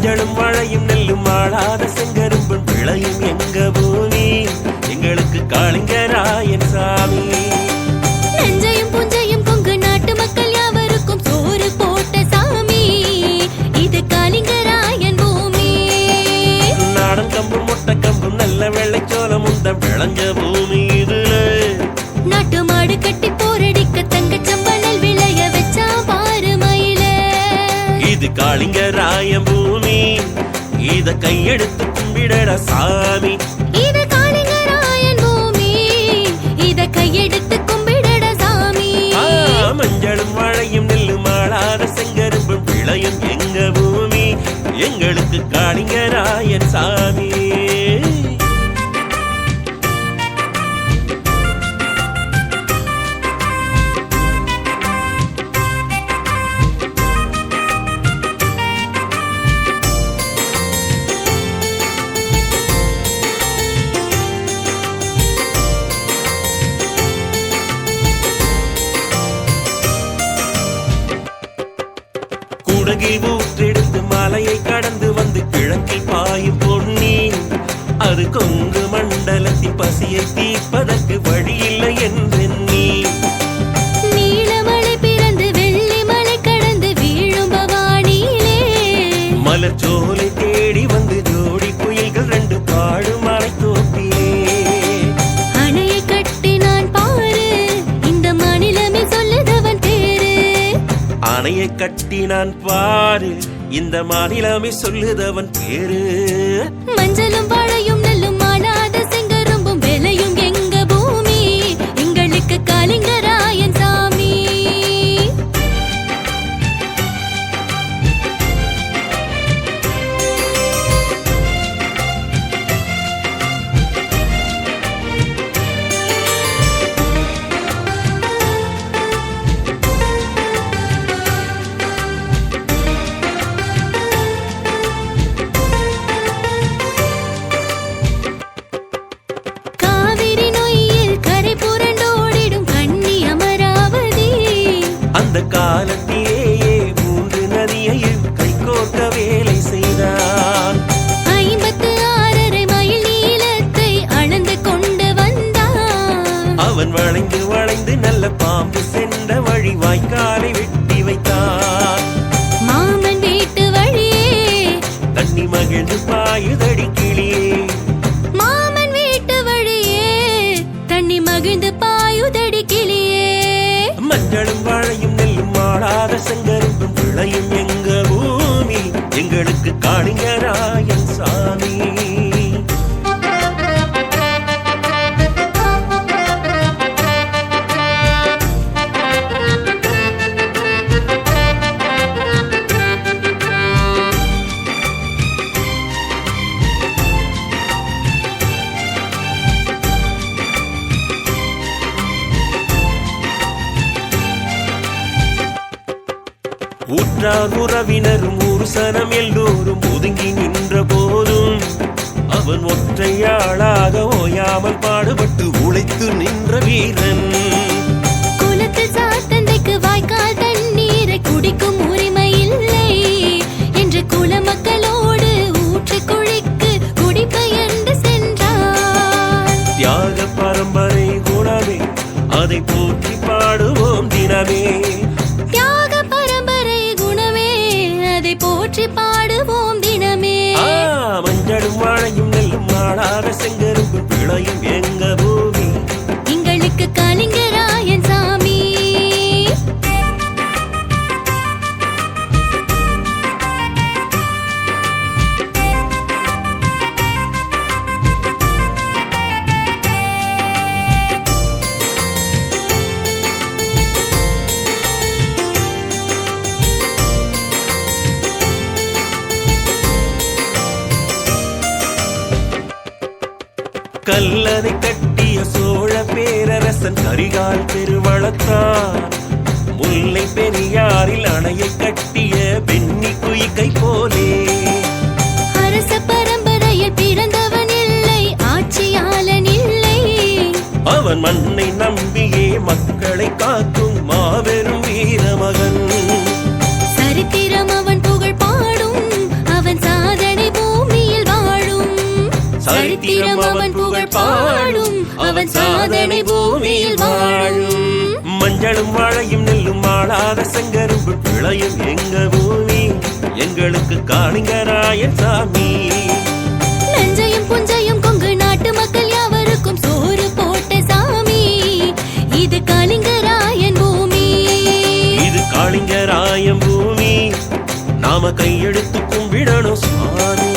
மஞ்சளும் மழையும் நெல்லும் ஆளாத செங்கரும்பும் விளையும் எங்க பூமி? எங்களுக்கு காளிங்கராயன் சாமி. நஞ்சையும் புஞ்சையும் கொங்கு நாட்டு மக்கள் யாவருக்கும் சோறு போட்ட சாமி. இது காளிங்கராயன் பூமி. நாடன் கம்பும் முட்டை கம்பும் நல்ல வெள்ளைச்சோளம் உந்த விளைஞ்ச பூமி இதுல. நாட்டு மாடு கட்டி போரடிக்க தங்கச் சம்பளல் விளைய வச்சா பாரு மயில. இது காளிங்கராயன் பூமி இத கையெடுத்து கும்பிடட சாமி. இத காணுங்க ராயன் பூமி இத கையெடுத்து குடகில் ஊற்றெடுத்து மலையை கடந்து வந்து கிழக்கில் பாயும் பொன்னி. அது கொங்கு மண்டலத்தின் பசியை தீர்ப்பதற்கு வழியில் கட்டினான் பாரு. இந்த மாநிலமே சொல்லுதவன் பேரு. மஞ்சளும் பழையும் அவன் வளைந்து வளைந்து நல்ல பாம்பு சென்ற வழி வாய்க்காலை வெட்டி வைத்தான். மாமன் வீட்டு வழியே தண்ணி மகிழ்ந்து பாயுதடி கிளியே மாமன் வீட்டு வழியே தண்ணி மகிழ்ந்து பாயுதடி கிளியே. மஞ்சளும் வாழையும் நெல்லும் மாடாத செங்கரும்பும் விளையும் எங்க பூமி? எங்களுக்கு காளிங்கராயன் ஊற்றார் உறவினரும் ஒரு சனம் எல்லோரும் ஒதுங்கி நின்ற போதும். அவன் ஒற்றையாளாக ஓயாமல் பாடுபட்டு உழைத்து நின்ற வீரன். குலத்தில் சாத்தந்தைக்கு வாய்க்கால் தண்ணீரை குடிக்கும் போற்றி பாடுவோம் தினமே. மஞ்சளும் வாழையும் நெல்லும் நாடாத செங்கருக்கும் பிழையும் எங்க கல்லறை கட்டிய சோழ பேரரசன் கரிகால் பெருவளத்தான் முல்லை பெரியாரில் அணையை கட்டிய பெண்ணி குயிக்கை போலே அவன் சாதனை பூமியில் வாழும். மஞ்சளும் வாழையும் நெல்லும் ஆளாத செங்கரும்பு விளையும் எங்க பூமி? எங்களுக்கு காளிங்கராயன் சாமி. நஞ்சையும் புஞ்சையும் கொங்கு நாட்டு மக்கள் யாவருக்கும் சோறு போட்ட சாமி. இது காளிங்கராயன் பூமி. இது காளிங்கராயன் பூமி. நாம கையெடுத்து கும்பிடணும் சுவாமி.